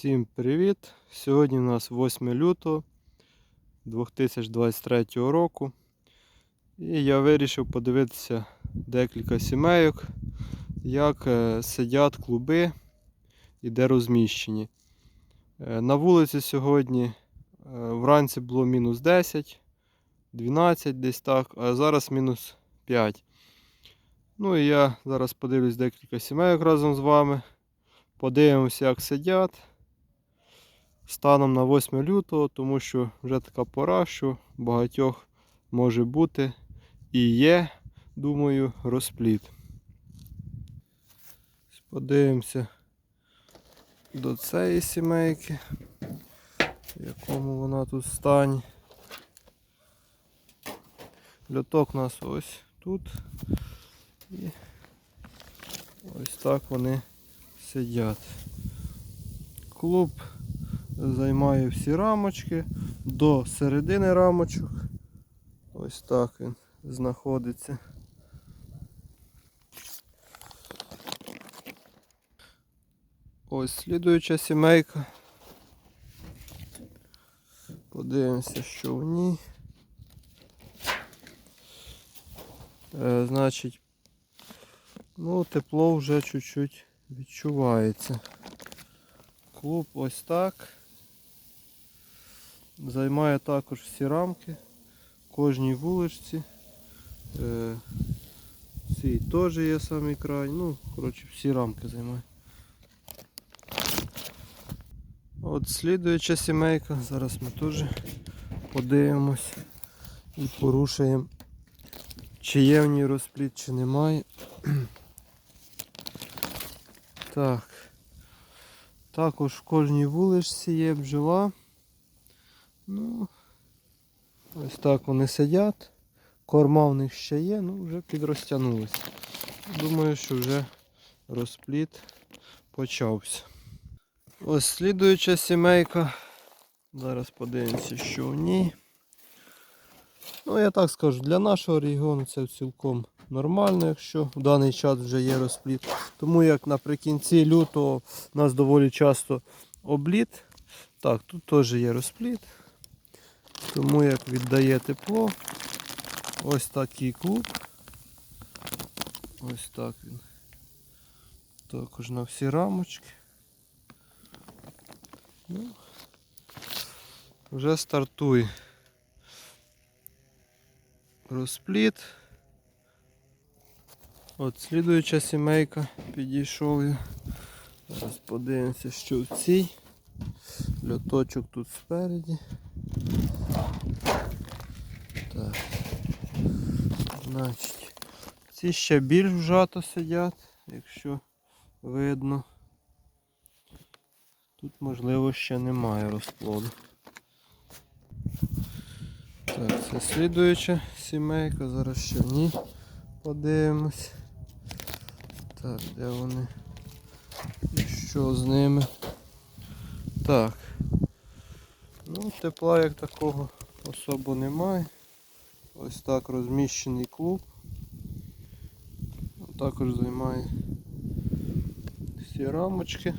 Всім привіт! Сьогодні у нас 8 лютого 2023 року. І я вирішив подивитися декілька сімейок, як е, сидять клуби і де розміщені. Е, На вулиці сьогодні е, вранці було мінус 10, 12 десь так, а зараз мінус 5. Ну і я зараз подивлюсь декілька сімейок разом з вами. Подивимося, як сидять станом на 8 лютого, тому що вже така пора, що багатьох може бути і є, думаю, розпліт. Подивимося до цієї сімейки, в якому вона тут стані. Льоток у нас ось тут. І ось так вони сидять. Клуб займає всі рамочки до середини рамочок. Ось так він знаходиться. Ось слідуюча сімейка. Подивимося, що в ній. Е, значить, ну, тепло вже чуть-чуть відчувається. Клуб ось так. Займає також всі рамки. Кожній вуличці. Е, цій теж є самий край. Ну, коротше, всі рамки займає. От слідуюча сімейка. Зараз ми теж подивимось і порушуємо, чи є в ній розпліт, чи немає. Так. Також в кожній вуличці є бджола. Ну, ось так вони сидять. Корма в них ще є, ну вже підрозтягнулися. Думаю, що вже розпліт почався. Ось слідуюча сімейка. Зараз подивимося, що в ній. Ну, я так скажу, для нашого регіону це цілком нормально, якщо в даний час вже є розпліт. Тому як наприкінці лютого у нас доволі часто обліт. Так, тут теж є розпліт. Тому як віддає тепло. Ось такий клуб. Ось так він. Також на всі рамочки. Ну, вже стартує розпліт. От слідуюча сімейка підійшов я. Зараз подивимося, що в цій. Льоточок тут спереді. Значить, ці ще більш вжато сидять, якщо видно. Тут можливо ще немає розплоду. Так, це слідуюча сімейка, зараз ще в ній подивимось. Так, де вони? Що з ними? Так. Ну, тепла як такого особо немає. Ось так розміщений клуб. Також займає всі рамочки.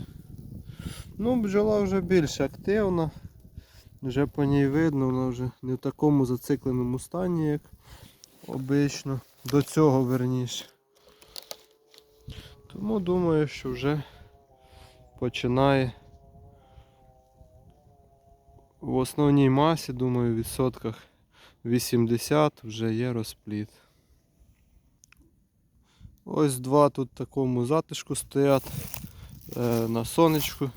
Ну, бджола вже більш активна. Вже по ній видно, вона вже не в такому зацикленому стані, як обично. До цього верніше. Тому думаю, що вже починає в основній масі, думаю, в відсотках 80 вже є розпліт. Ось два тут такому затишку стоять е, на сонечку.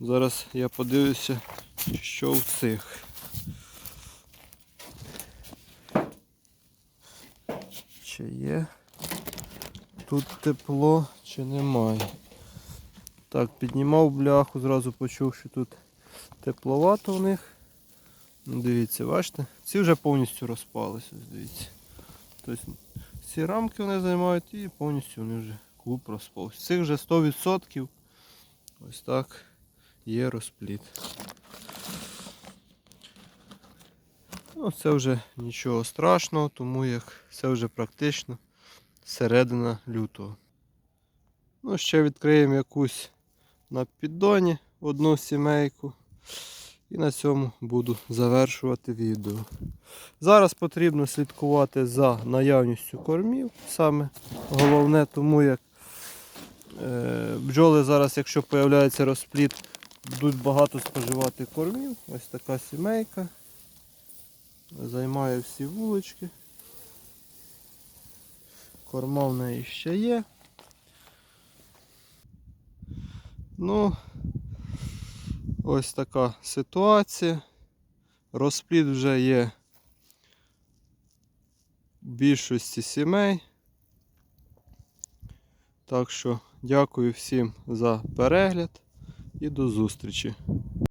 Зараз я подивлюся, що в цих. Чи є тут тепло, чи немає. Так, піднімав бляху, зразу почув, що тут тепловато в них. Дивіться, бачите? Ці вже повністю розпалися, дивіться. Тобто ці рамки вони займають і повністю вони вже клуб розпався. Цих вже 100% ось так є розпліт. Ну, це вже нічого страшного, тому як це вже практично середина лютого. Ну, ще відкриємо якусь на піддоні одну сімейку. І на цьому буду завершувати відео. Зараз потрібно слідкувати за наявністю кормів. Саме головне, тому як е, бджоли зараз, якщо з'являється розплід, будуть багато споживати кормів. Ось така сімейка. Займає всі вулички. Корма в неї ще є. Ну, ось така ситуація. Розплід вже є в більшості сімей. Так що дякую всім за перегляд і до зустрічі.